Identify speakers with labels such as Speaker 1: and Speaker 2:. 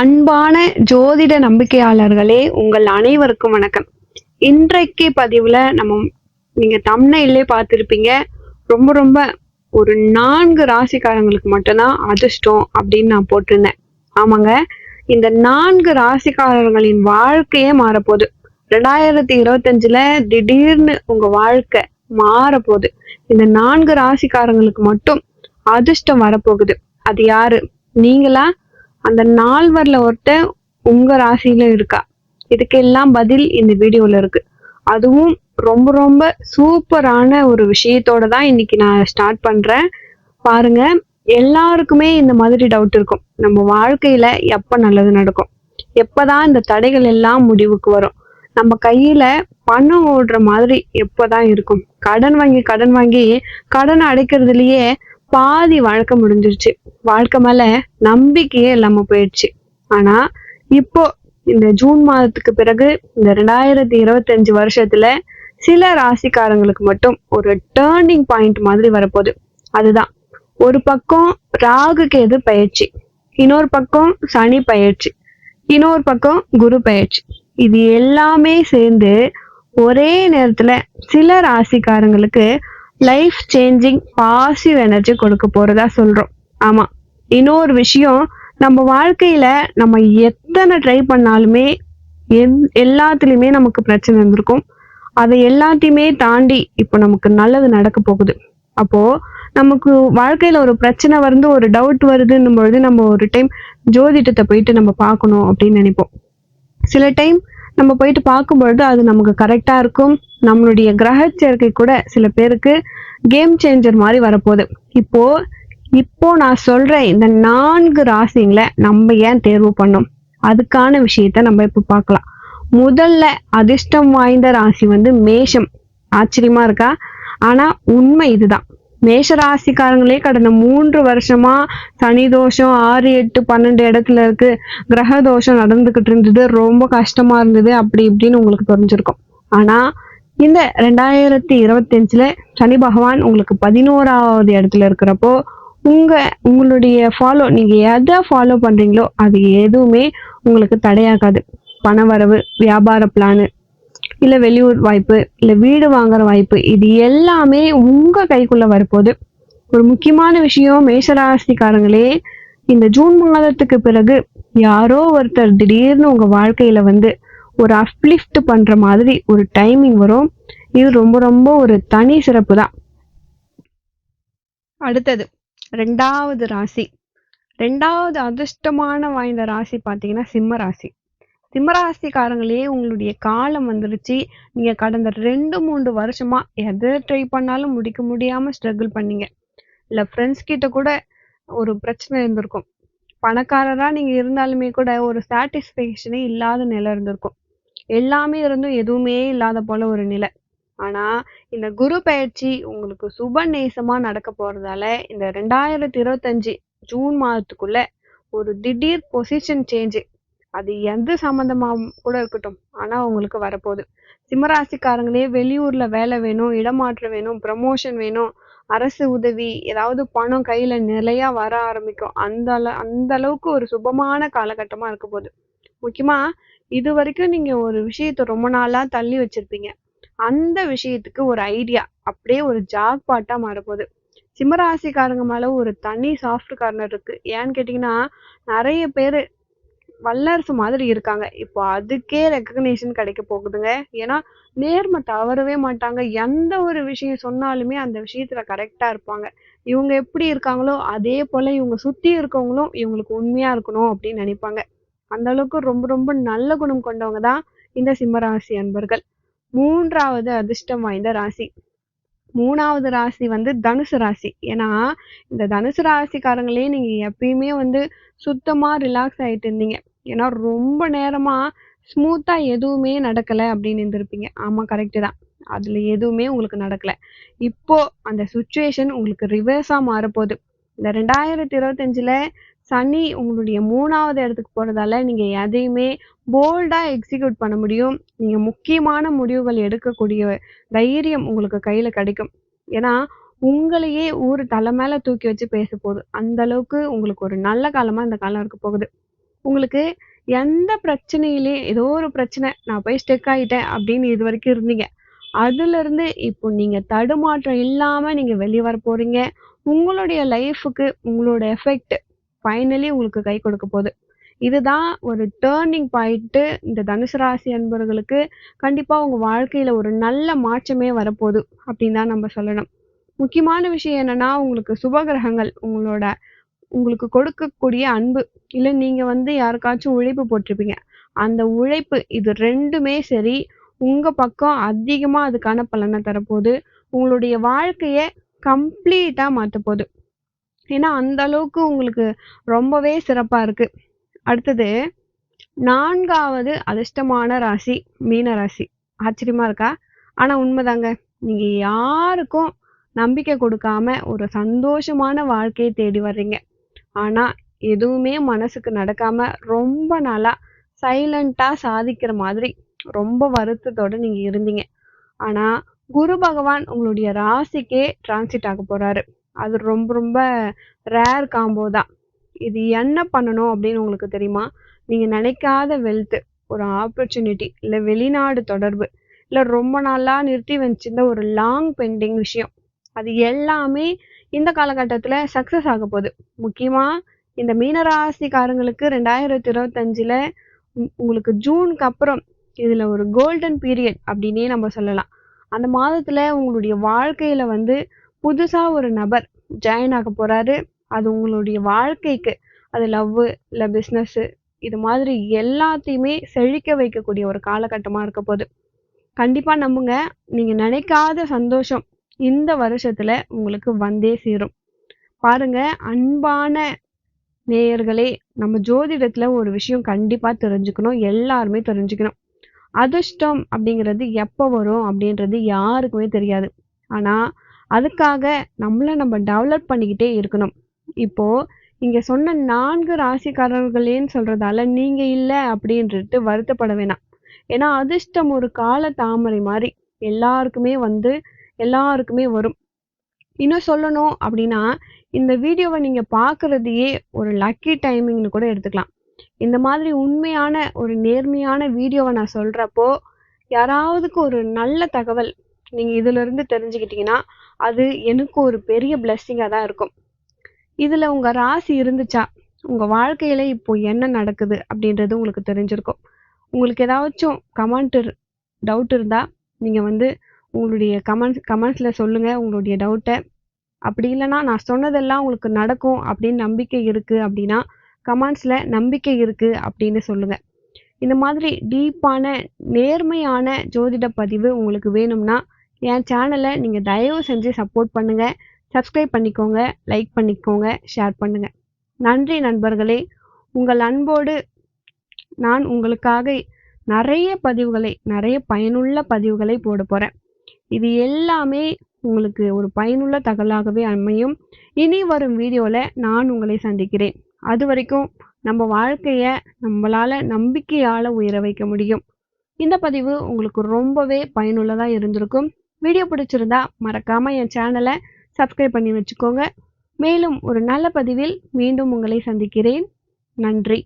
Speaker 1: அன்பான ஜோதிட நம்பிக்கையாளர்களே உங்கள் அனைவருக்கும் வணக்கம். இன்றைக்கு பதிவுல நம்ம நீங்க தம்னையிலே பார்த்துருப்பீங்க. ரொம்ப ரொம்ப ஒரு நான்கு ராசிக்காரங்களுக்கு மட்டும்தான் அதிர்ஷ்டம் அப்படின்னு நான் போட்டிருந்தேன். ஆமாங்க இந்த நான்கு ராசிக்காரர்களின் வாழ்க்கையே மாறப்போகுது. ரெண்டாயிரத்தி இருபத்தஞ்சுல திடீர்னு உங்க வாழ்க்கை மாறப்போகுது. இந்த நான்கு ராசிக்காரங்களுக்கு மட்டும் அதிர்ஷ்டம் வரப்போகுது. அது யாரு? நீங்களா? அந்த நால்வரில் ஒருத்தன் உங்க ராசியில இருக்கா? இதுக்கெல்லாம் பதில் இந்த வீடியோல இருக்கு. அதுவும் ரொம்ப ரொம்ப சூப்பரான ஒரு விஷயத்தோட தான் இன்னைக்கு நான் ஸ்டார்ட் பண்றேன். பாருங்க எல்லாருக்குமே இந்த மாதிரி டவுட் இருக்கும். நம்ம வாழ்க்கையில எப்ப நல்லது நடக்கும்? எப்பதான் இந்த தடைகள் எல்லாம் முடிவுக்கு வரும்? நம்ம கையில பணம் ஓடுற மாதிரி எப்பதான் இருக்கும்? கடன் வாங்கி கடன் வாங்கி கடன் அடைக்கிறதுலயே பாதி வாழ்க்கை முடிஞ்சிருச்சு. வாழ்க்கை மேல நம்பிக்கையே இல்லாம போயிடுச்சு. ஆனா இப்போ இந்த ஜூன் மாதத்துக்கு பிறகு இந்த ரெண்டாயிரத்தி இருபத்தஞ்சு வருஷத்துல சில ராசிக்காரங்களுக்கு மட்டும் ஒரு டேர்னிங் பாயிண்ட் மாதிரி வரப்போகுது. அதுதான். ஒரு பக்கம் ராகு கேது பயிற்சி. இன்னொரு பக்கம் சனி பயிற்சி. இன்னொரு பக்கம் குரு பயிற்சி. இது எல்லாமே சேர்ந்து ஒரே நேரத்துல சில ராசிக்காரங்களுக்கு லைஃப் சேஞ்சிங் பாசிவ் எனர்ஜி கொடுக்க போறதா சொல்றோம். ஆமா. இன்னொரு விஷயம் நம்ம வாழ்க்கையில நம்ம எத்தனை ட்ரை பண்ணாலுமே எல்லாத்துலயுமே நமக்கு பிரச்சனை இருந்திருக்கும் அதை எல்லாத்தையுமே தாண்டி இப்போ நமக்கு நல்லது நடக்க போகுது. அப்போ நமக்கு வாழ்க்கையில ஒரு பிரச்சனை வந்து ஒரு டவுட் வருதுன்னும் பொழுது நம்ம ஒரு டைம் ஜோதிடத்தை போயிட்டு நம்ம பார்க்கணும் அப்படின்னு நினைப்போம். சில டைம் நம்ம போயிட்டு பார்க்கும்பொழுது அது நமக்கு கரெக்டாக இருக்கும். நம்மளுடைய கிரக சேர்க்கை கூட சில பேருக்கு கேம் சேஞ்சர் மாதிரி வரப்போகுது. இப்போ இப்போ நான் சொல்ற இந்த நான்கு ராசிங்களை நம்ம ஏன் தேர்வு பண்ணோம்? அதுக்கான விஷயத்த நம்ம இப்போ பார்க்கலாம். முதல்ல அதிர்ஷ்டம் வாய்ந்த ராசி வந்து மேஷம். ஆச்சரியமா இருக்கா? ஆனா உண்மை இதுதான். மேஷராசிக்காரங்களே கடந்த மூன்று வருஷமா சனி தோஷம் ஆறு எட்டு பன்னெண்டு இடத்துல இருக்கு. கிரக தோஷம் நடந்துகிட்டு இருந்தது. ரொம்ப கஷ்டமா இருந்தது. அப்படி இப்படின்னு உங்களுக்கு தெரிஞ்சிருக்கும். ஆனா இந்த ரெண்டாயிரத்தி இருபத்தி அஞ்சுல சனி பகவான் உங்களுக்கு பதினோராவது இடத்துல இருக்கிறப்போ உங்க உங்களுடைய ஃபாலோ நீங்க எதை ஃபாலோ பண்றீங்களோ அது எதுவுமே உங்களுக்கு தடையாகாது. பணவரவு வியாபார பிளானு இல்ல வெளியூர் வாய்ப்பு இல்ல வீடு வாங்குற வாய்ப்பு இது எல்லாமே உங்க கைக்குள்ள வரப்போகுது. ஒரு முக்கியமான விஷயம் மேஷராசிக்காரங்களே இந்த ஜூன் மாதத்துக்கு பிறகு யாரோ ஒருத்தர் திடீர்னு உங்க வாழ்க்கையில வந்து ஒரு அப்லிஃப்ட் பண்ற மாதிரி ஒரு டைமிங் வரும். இது ரொம்ப ரொம்ப ஒரு தனி சிறப்பு தான். அடுத்தது ரெண்டாவது ராசி. ரெண்டாவது அதிர்ஷ்டமான வாய்ந்த ராசி பார்த்தீங்கன்னா சிம்ம ராசி. சிம்மராசிக்காரங்களே உங்களுடைய காலம் வந்துருச்சு. நீங்க கடந்த ரெண்டு மூன்று வருஷமா எதை ட்ரை பண்ணாலும் முடிக்க முடியாம ஸ்ட்ரகிள் பண்ணீங்க. இல்ல ஃப்ரெண்ட்ஸ் கிட்ட கூட ஒரு பிரச்சனை இருந்திருக்கும். பணக்காரரா நீங்க இருந்தாலுமே கூட ஒரு சாட்டிஸ்ஃபேக்ஷனே இல்லாத நிலை இருந்திருக்கும். எல்லாமே இருந்தும் எதுவுமே இல்லாத போல ஒரு நிலை. ஆனா இந்த குரு பயிற்சி உங்களுக்கு சுப நேசமா நடக்க போறதால இந்த ரெண்டாயிரத்தி இருபத்தஞ்சு ஜூன் மாதத்துக்குள்ள ஒரு திடீர் பொசிஷன் சேஞ்சு அது எந்த சம்மந்தமாக கூட இருக்கட்டும். ஆனா உங்களுக்கு வரப்போகுது. சிம்மராசிக்காரங்களே வெளியூர்ல வேலை வேணும் இடமாற்றம் வேணும் ப்ரமோஷன் வேணும் அரசு உதவி ஏதாவது பணம் கையில நிலையா வர ஆரம்பிக்கும். அந்த அந்த அளவுக்கு ஒரு சுபமான காலகட்டமா இருக்க போகுது. முக்கியமா இது வரைக்கும் நீங்க ஒரு விஷயத்த ரொம்ப நாளா தள்ளி வச்சிருப்பீங்க. அந்த விஷயத்துக்கு ஒரு ஐடியா அப்படியே ஒரு ஜாக் பாட்டா மாறப்போகுது. சிம்மராசிக்காரங்க மேல ஒரு தனி சாஃப்ட் கார்னர் இருக்கு. ஏன்னு கேட்டீங்கன்னா நிறைய பேர் வல்லரசு மாதிரி இருக்காங்க. இப்போ அதுக்கே ரெக்கக்னேஷன் கிடைக்க போகுதுங்க. ஏன்னா நேர்மை தவறவே மாட்டாங்க. எந்த ஒரு விஷயம் சொன்னாலுமே அந்த விஷயத்துல கரெக்டா இருப்பாங்க. இவங்க எப்படி இருக்காங்களோ அதே போல இவங்க சுத்தி இருக்கவங்களும் இவங்களுக்கு உண்மையா இருக்கணும் அப்படின்னு நினைப்பாங்க. அந்த அளவுக்கு ரொம்ப ரொம்ப நல்ல குணம் கொண்டவங்க தான் இந்த சிம்மராசி அன்பர்கள். மூன்றாவது அதிர்ஷ்டம் வாய்ந்த ராசி. மூணாவது ராசி வந்து தனுசு ராசி. ஏன்னா இந்த தனுசு ராசிக்காரங்களே நீங்க எப்பயுமே வந்து சுத்தமா ரிலாக்ஸ் ஆயிட்டு இருந்தீங்க. ஏன்னா ரொம்ப நேரமாக ஸ்மூத்தாக எதுவுமே நடக்கலை அப்படின்னு இருந்திருப்பீங்க. ஆமாம் கரெக்டு தான். அதில் எதுவுமே உங்களுக்கு நடக்கலை. இப்போ அந்த சுச்சுவேஷன் உங்களுக்கு ரிவர்ஸாக மாறப்போகுது. இந்த ரெண்டாயிரத்தி இருபத்தஞ்சில் சனி உங்களுடைய மூணாவது இடத்துக்கு போகிறதால நீங்கள் எதையுமே போல்டாக எக்ஸிக்யூட் பண்ண முடியும். நீங்கள் முக்கியமான முடிவுகள் எடுக்கக்கூடிய தைரியம் உங்களுக்கு கையில் கிடைக்கும். ஏன்னா உங்களையே ஊர் தலை மேலே தூக்கி வச்சு பேச போகுது அந்த அளவுக்கு உங்களுக்கு ஒரு நல்ல காலமாக இந்த காலம் இருக்க போகுது. உங்களுக்கு எந்த பிரச்சனையிலே ஏதோ ஒரு பிரச்சனை நான் போய் ஸ்டெக் ஆகிட்டேன் அப்படின்னு இது வரைக்கும் இருந்தீங்க. அதுலேருந்து இப்போ நீங்கள் தடுமாற்றம் இல்லாமல் நீங்கள் வெளியே வர போகிறீங்க உங்களுடைய லைஃபுக்கு உங்களோட எஃபெக்ட் ஃபைனலி உங்களுக்கு கை கொடுக்க போகுது. இதுதான் ஒரு டேர்னிங் பாயிண்ட்டு இந்த தனுசு ராசி அன்பர்களுக்கு கண்டிப்பாக உங்கள் வாழ்க்கையில் ஒரு நல்ல மாற்றமே வரப்போகுது அப்படின்னு தான் நம்ம சொல்லணும். முக்கியமான விஷயம் என்னன்னா உங்களுக்கு சுபகிரகங்கள் உங்களோட உங்களுக்கு கொடுக்கக்கூடிய அன்பு இல்லை நீங்கள் வந்து யாருக்காச்சும் உழைப்பு போட்டிருப்பீங்க அந்த உழைப்பு இது ரெண்டுமே சரி உங்கள் பக்கம் அதிகமாக அதுக்கான பலனை தரப்போகுது உங்களுடைய வாழ்க்கையை கம்ப்ளீட்டாக மாற்றப்போகுது போகுது ஏன்னா அந்த அளவுக்கு உங்களுக்கு ரொம்பவே சிறப்பாக இருக்குது அடுத்தது நான்காவது அதிர்ஷ்டமான ராசி மீன ராசி. ஆச்சரியமாக இருக்கா? ஆனால் உண்மைதாங்க. நீங்கள் யாருக்கும் நம்பிக்கை கொடுக்காம ஒரு சந்தோஷமான வாழ்க்கையை தேடி வர்றீங்க. ஆனால் எதுவுமே மனசுக்கு நடக்காமல் ரொம்ப நாளாக சைலண்ட்டாக சாதிக்கிற மாதிரி ரொம்ப வருத்தத்தோடு நீங்கள் இருந்தீங்க. ஆனால் குரு பகவான் உங்களுடைய ராசிக்கே டிரான்சிட் ஆக போகிறாரு அது ரொம்ப ரொம்ப ரேர் காம்போ தான். இது என்ன பண்ணணும் அப்படின்னு உங்களுக்கு தெரியுமா? நீங்கள் நினைக்காத வெல்த்து ஒரு ஆப்பர்ச்சுனிட்டி இல்லை வெளிநாடு தொடர்பு இல்லை ரொம்ப நாளாக நிறுத்தி வச்சிருந்த ஒரு லாங் பெண்டிங் விஷயம். அது எல்லாமே இந்த காலகட்டத்தில் சக்சஸ் ஆக போகுது. முக்கியமாக இந்த மீனராசிக்காரங்களுக்கு ரெண்டாயிரத்தி இருபத்தஞ்சில் உங்களுக்கு ஜூனுக்கு அப்புறம் இதில் ஒரு கோல்டன் பீரியட் அப்படின்னே நம்ம சொல்லலாம். அந்த மாதத்தில் உங்களுடைய வாழ்க்கையில் வந்து புதுசாக ஒரு நபர் ஜாயின் ஆக போகிறாரு அது உங்களுடைய வாழ்க்கைக்கு அது லவ்வு இல்லை பிஸ்னஸ்ஸு இது மாதிரி எல்லாத்தையுமே செழிக்க வைக்கக்கூடிய ஒரு காலகட்டமாக இருக்க போகுது. கண்டிப்பாக நம்புங்க. நீங்கள் நினைக்காத சந்தோஷம் இந்த வருஷத்துல உங்களுக்கு வந்தே சேரும். பாருங்க அன்பான நேயர்களே நம்ம ஜோதிடத்துல ஒரு விஷயம் கண்டிப்பா தெரிஞ்சுக்கணும் எல்லாருமே தெரிஞ்சுக்கணும். அதிர்ஷ்டம் அப்படிங்கிறது எப்போ வரும் அப்படின்றது யாருக்குமே தெரியாது. ஆனா அதுக்காக நம்மள நம்ம டெவலப் பண்ணிக்கிட்டே இருக்கணும். இப்போ இங்க சொன்ன நான்கு ராசிக்காரர்களேன்னு சொல்றதால நீங்க இல்ல அப்படின்ட்டு வருத்தப்பட வேணாம். ஏன்னா அதிர்ஷ்டம் ஒரு கால தாமரை மாதிரி எல்லாருக்குமே வந்து எல்லாருக்குமே வரும். இன்னும் சொல்லணும் அப்படின்னா இந்த வீடியோவை நீங்கள் பார்க்குறதையே ஒரு லக்கி டைமிங்னு கூட எடுத்துக்கலாம். இந்த மாதிரி உண்மையான ஒரு நேர்மையான வீடியோவை நான் சொல்கிறப்போ யாராவதுக்கு ஒரு நல்ல தகவல் நீங்கள் இதிலிருந்து தெரிஞ்சுக்கிட்டீங்கன்னா அது எனக்கு ஒரு பெரிய பிளெஸ்ஸிங்காக தான் இருக்கும். இதில் உங்கள் ராசி இருந்துச்சா? உங்கள் வாழ்க்கையில் இப்போ என்ன நடக்குது அப்படின்றது உங்களுக்கு தெரிஞ்சிருக்கும். உங்களுக்கு ஏதாச்சும் கமெண்ட் டவுட் இருந்தால் நீங்கள் வந்து உங்களுடைய கமெண்ட்ஸ் கமெண்ட்ஸில் சொல்லுங்கள் உங்களுடைய டவுட்டை அப்படி இல்லைன்னா நான் சொன்னதெல்லாம் உங்களுக்கு நடக்கும் அப்படின்னு நம்பிக்கை இருக்குது அப்படின்னா கமெண்ட்ஸில் நம்பிக்கை இருக்குது அப்படின்னு சொல்லுங்கள் இந்த மாதிரி டீப்பான நேர்மையான ஜோதிட பதிவு உங்களுக்கு வேணும்னா என் சேனலை நீங்கள் தயவு செஞ்சு சப்போர்ட் பண்ணுங்கள் சப்ஸ்கிரைப் பண்ணிக்கோங்க லைக் பண்ணிக்கோங்க ஷேர் பண்ணுங்கள் நன்றி நண்பர்களே. உங்கள் அன்போடு நான் உங்களுக்காக நிறைய பதிவுகளை நிறைய பயனுள்ள பதிவுகளை போட போகிறேன் இது எல்லாமே உங்களுக்கு ஒரு பயனுள்ள தகவலாகவே அமையும். இனி வரும் வீடியோவில் நான் உங்களை சந்திக்கிறேன். அது வரைக்கும் நம்ம வாழ்க்கையை நம்மளால நம்பிக்கையால் உயர வைக்க முடியும். இந்த பதிவு உங்களுக்கு ரொம்பவே பயனுள்ளதாக இருந்திருக்கும். வீடியோ பிடிச்சிருந்தா மறக்காமல் என் சேனலை சப்ஸ்கிரைப் பண்ணி வச்சுக்கோங்க. மேலும் ஒரு நல்ல பதிவில் மீண்டும் உங்களை சந்திக்கிறேன். நன்றி.